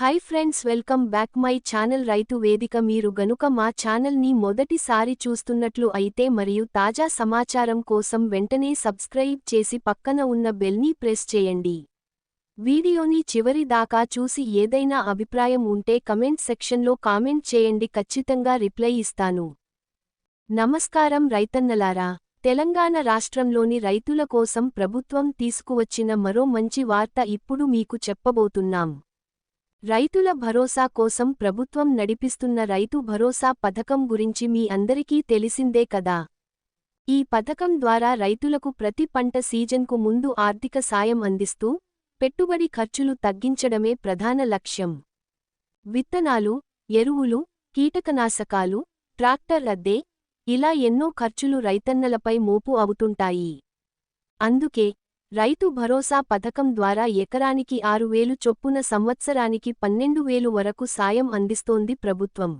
Hi friends welcome back my channel Rythu Vedika మీరు గనుక మా ఛానల్ని మొదటిసారి చూస్తున్నట్లు అయితే మరియు తాజా సమాచారం కోసం వెంటనే సబ్స్క్రైబ్ చేసి పక్కన ఉన్న బెల్ని ప్రెస్ చేయండి. వీడియోని చివరి దాకా చూసి ఏదైనా అభిప్రాయం ఉంటే కమెంట్ సెక్షన్లో కామెంట్ చేయండి ఖచ్చితంగా రిప్లై ఇస్తాను. నమస్కారం రైతన్నలారా. తెలంగాణ రాష్ట్రంలోని రైతుల కోసం ప్రభుత్వం తీసుకువచ్చిన మరో మంచి వార్త ఇప్పుడు మీకు చెప్పబోతున్నాం. రైతుల భరోసా కోసం ప్రభుత్వం నడిపిస్తున్న రైతు భరోసా పథకం గురించి మీ అందరికీ తెలిసిందే కదా? ఈ పథకం ద్వారా రైతులకు ప్రతి పంట సీజన్కు ముందు ఆర్థిక సాయం అందిస్తూ పెట్టుబడి ఖర్చులు తగ్గించడమే ప్రధాన లక్ష్యం. విత్తనాలు ఎరువులు కీటకనాశకాలు ట్రాక్టర్ అద్దె ఇలా ఎన్నో ఖర్చులు రైతన్నలపై మోపు అవుతుంటాయి. అందుకే రైతు భరోసా పథకం ద్వారా ఎకరానికి ఆరు వేలు చొప్పున సంవత్సరానికి పన్నెండు వేలు వరకు సాయం అందిస్తోంది ప్రభుత్వం.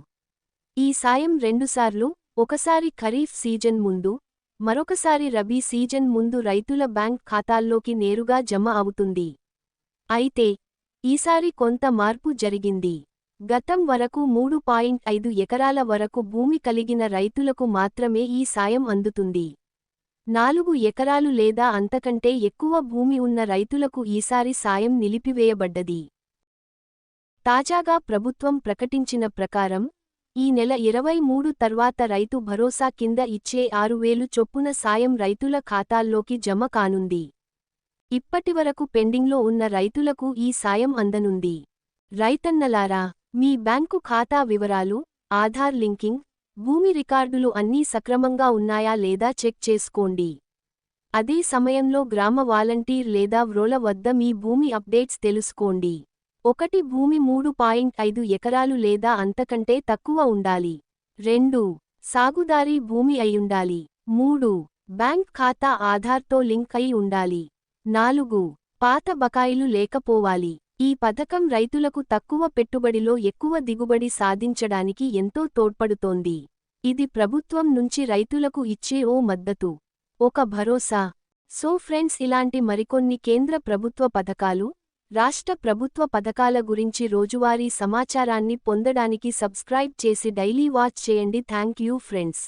ఈ సాయం రెండుసార్లు ఒకసారి ఖరీఫ్ సీజన్ ముందు మరొకసారి రబీ సీజన్ ముందు రైతుల బ్యాంక్ ఖాతాల్లోకి నేరుగా జమ అవుతుంది. అయితే ఈసారి కొంత మార్పు జరిగింది. గతం వరకు మూడు పాయింట్ ఐదు ఎకరాల వరకు భూమి కలిగిన రైతులకు మాత్రమే ఈ సాయం అందుతుంది. నాలుగు ఎకరాలు లేదా అంతకంటే ఎక్కువ భూమి ఉన్న రైతులకు ఈసారి సాయం నిలిపివేయబడ్డది. తాజాగా ప్రభుత్వం ప్రకటించిన ప్రకారం ఈ నెల ఇరవై మూడు తర్వాత రైతు భరోసా కింద ఇచ్చే ఆరువేలు చొప్పున సాయం రైతుల ఖాతాల్లోకి జమ కానుంది. ఇప్పటివరకు పెండింగ్లో ఉన్న రైతులకు ఈ సాయం అందనుంది. రైతన్నలారా మీ బ్యాంకు ఖాతా వివరాలు ఆధార్ లింకింగ్ భూమి రికార్డులు అన్నీ సక్రమంగా ఉన్నాయా లేదా చెక్ చేసుకోండి. అదే సమయంలో గ్రామ వాలంటీర్ లేదా వ్రోల వద్ద మీ భూమి అప్డేట్స్ తెలుసుకోండి. ఒకటి భూమి మూడు పాయింట్ ఐదు ఎకరాలు లేదా అంతకంటే తక్కువ ఉండాలి. రెండు సాగుదారీ భూమి అయ్యుండాలి మూడు బ్యాంక్ ఖాతా ఆధార్తో లింక్ అయి ఉండాలి. నాలుగు పాత బకాయిలు లేకపోవాలి. ఈ పథకం రైతులకు తక్కువ పెట్టుబడిలో ఎక్కువ దిగుబడి సాధించడానికి ఎంతో తోడ్పడుతోంది. ఇది ప్రభుత్వం నుంచి రైతులకు ఇచ్చే ఓ మద్దతు ఒక భరోసా. సో ఫ్రెండ్స్ ఇలాంటి మరికొన్ని కేంద్ర ప్రభుత్వ పథకాలు రాష్ట్ర ప్రభుత్వ పథకాల గురించి రోజువారీ సమాచారాన్ని పొందడానికి సబ్స్క్రైబ్ చేసి డైలీ వాచ్ చేయండి. Thank you friends.